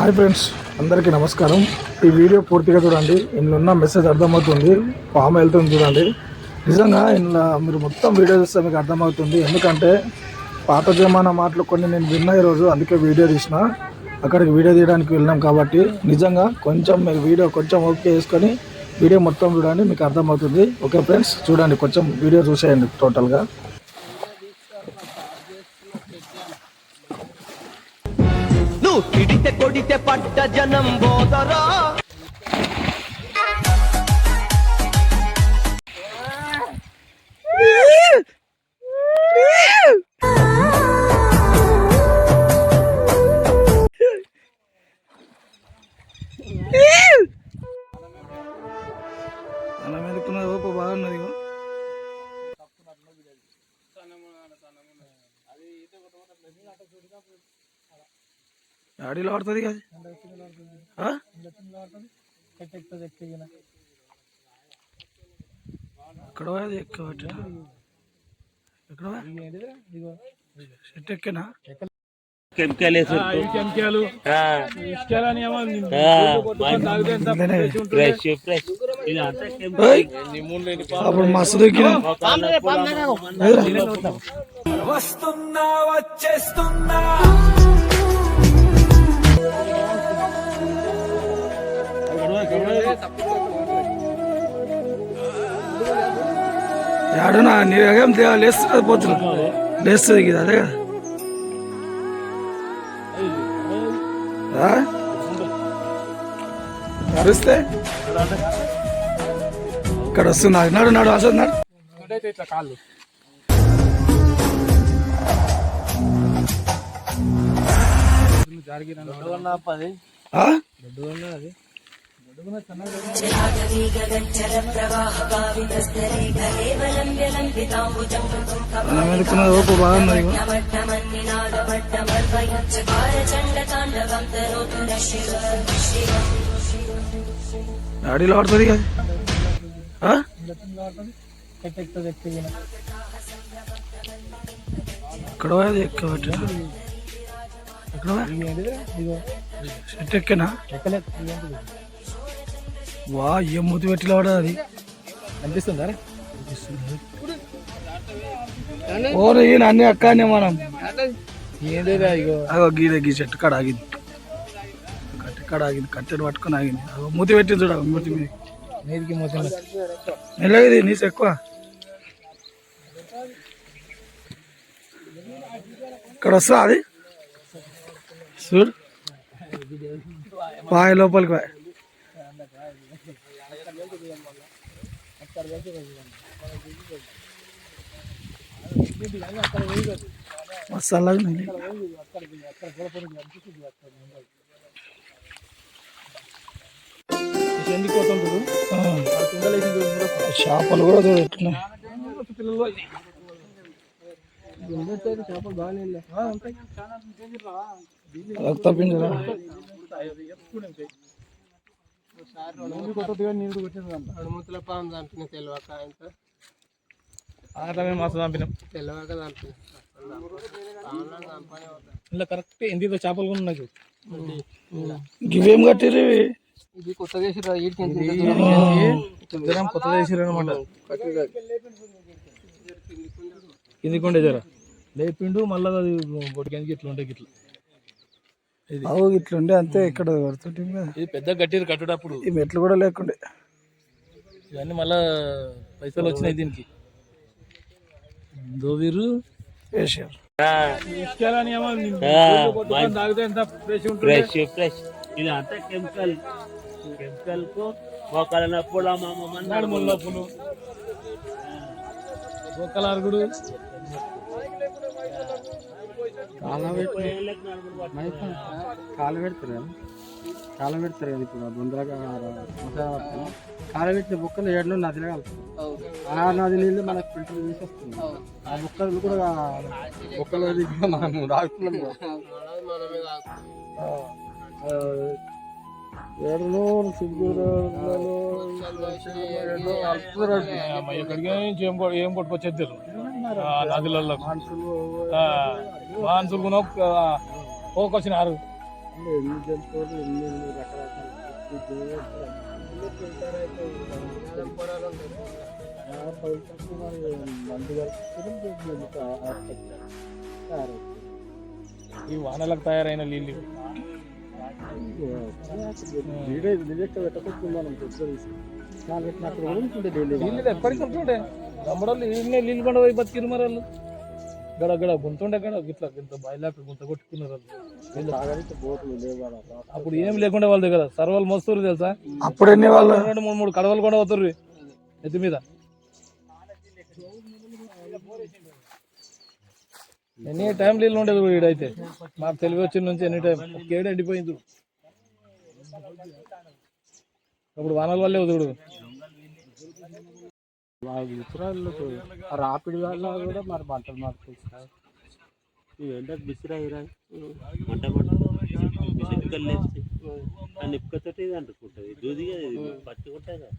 Hi friends అందరికీ నమస్కారం. ఈ వీడియో పూర్తిగా చూడండి. ఇందులో ఉన్న మెసేజ్ అర్థమవుతుంది. పాము వెళ్తుంది చూడండి. నిజంగా ఇందులో మీరు మొత్తం వీడియో చూస్తే మీకు అర్థమవుతుంది. ఎందుకంటే పాత జమానా మాటలు కొన్ని నేను విన్నా ఈరోజు అందుకే వీడియో తీసిన. అక్కడికి వీడియో తీయడానికి వెళ్ళినాం కాబట్టి నిజంగా కొంచెం మీరు వీడియో కొంచెం ఓకే చేసుకొని వీడియో మొత్తం చూడండి మీకు అర్థమవుతుంది. ఓకే ఫ్రెండ్స్ చూడండి కొంచెం వీడియో చూసేయండి టోటల్గా ఇడితే కొడితే పట్ట జనం బోదరా అలా మీదకున్నది ఓపు బాగున్నది ఇగో. అడిలో పడుతుంది కదా? ఎక్కడ పోయేది ఎక్కువ? ఎక్కడ ఎక్కేనా? కెమికల్ ఫ్రెష్ ఫ్రెష్ ఇది. అంతా ఓయ్! అప్పుడు మస్తు దొక్కినా ఏడనా నీ వేగం తే- లేస్తుంది పోతున్నా లేస్తుంది ఇది అదే కదా ఆ? అరిస్తే ఇక్కడ వస్తుంది నాడు నాడు అసలు నాడు ఆ? అడిలో పడుతుంది కదా? ఎక్కడ పోయేది చెట్టు ఎక్కేనా వా ఏం మూతి పెట్టిలో అది. అనిపిస్తుందా ఓరే ఈయన అన్ని అక్కనే మనం. అగో గీదే గీ చెట్టు కాడ ఆగింది. కట్టె కాడ ఆగింది కట్టెడు పట్టుకొని ఆగింది. అగో మూతి పెట్టి చూడ మూతి మీద. మీదికి మొత్తం మెల్లగిది నీసు ఎక్కువ. ఇక్కడ వస్తా అది? చూడు పాయ లోపలికి ఇందులో. చేపలు కూడా చూడు ఎట్లున్నాయి పిల్లలు ఉండేది చేపలు బాగానే ఉన్నాయి. ఆ, ఉంటాయి రక్త పింజరా అడుముతుల పాము చంపిన తెలియక ఆయనతో అట్లా మేము మస్తు చంపినాం తెలివాక చంపిన ఇలా కరెక్ట్ ఎందుకు చేపలు కూడా ఉన్నాయి ఇవేం కట్టిరు ఇవి ఇది కొత్త చేసిరా కొత్త చేసిరు అనమాట ఇది ఉండే లేపిండు మళ్ళీ అది బొడికి ఇట్లా ఉంటాయి ఇట్లా అవు ఇట్లుండే అంతే ఇక్కడ పడుతుంటే ఇది పెద్ద గట్టిరు కట్టుడప్పుడు. ఈ మెట్లు కూడా లేకుండే. ఇవన్నీ మళ్ళా పైసలు వచ్చినాయి దీనికి. దోవిరు. వేసారు తీసుకెళ్ళని ఏమో తాగితే ఎంత ఫ్రెష్ ఉంటుంది ఫ్రెష్ ఫ్రెష్ ఇది అంతా కెమికల్ కెమికల్కు మా అరుగుడు. కాలు పెడతారు కదా. కాలు పెడతారు కదా ఇప్పుడు బొందరగా కాలు పెట్టిన బుక్కలు ఏడులో నదిలో కలుపుతాం ఆ నది నీళ్ళు మనకు ఫిల్టర్ చేసి వస్తుంది ఆ బుక్కలు కూడా బుక్కలు మనం సిగ్గులో ఎక్కడికి నుంచి ఏం నదులలో మాన్సులు కూడా పోకొచ్చినారు. ఈ వానలకు తయారైన నీళ్ళు. వీడియో మనం ఎప్పటికీ ఉంటుండే తమ్ముడోళ్ళు ఈయనే నీళ్ళు కొండ పోయి బతికిరు మరి వాళ్ళు. గడ గడ గుంతుండే గడ ఇట్లా ఇంత బయలాక గుంత కొట్టుకున్నారు వాళ్ళు. అప్పుడు ఏం లేకుండా వాళ్ళ దగ్గర సర్వలు మోస్తారు తెలుసా? అప్పుడు ఎన్ని వాళ్ళు? రెండు మూడు మూడు కడవలు కూడా అవుతారు ఎత్తి మీద. ఎనీ టైం నీళ్ళు ఉండేది ఈడైతే మాకు తెలివి వచ్చిన నుంచి ఎనీ టైం ఏడు ఎండిపోయింది. అప్పుడు వానల వల్లే వదుడు మా రాపిడి వల్ల కూడా మరి పంటలు మారుతుంది ఈ ఎండకు బిసిరాయిరా మంట నిప్పుకలు లేస్తే ఆ నిప్పుకతోటి ఇది అంటుకుంటుంది. దూదిగా పచ్చి కొట్టగా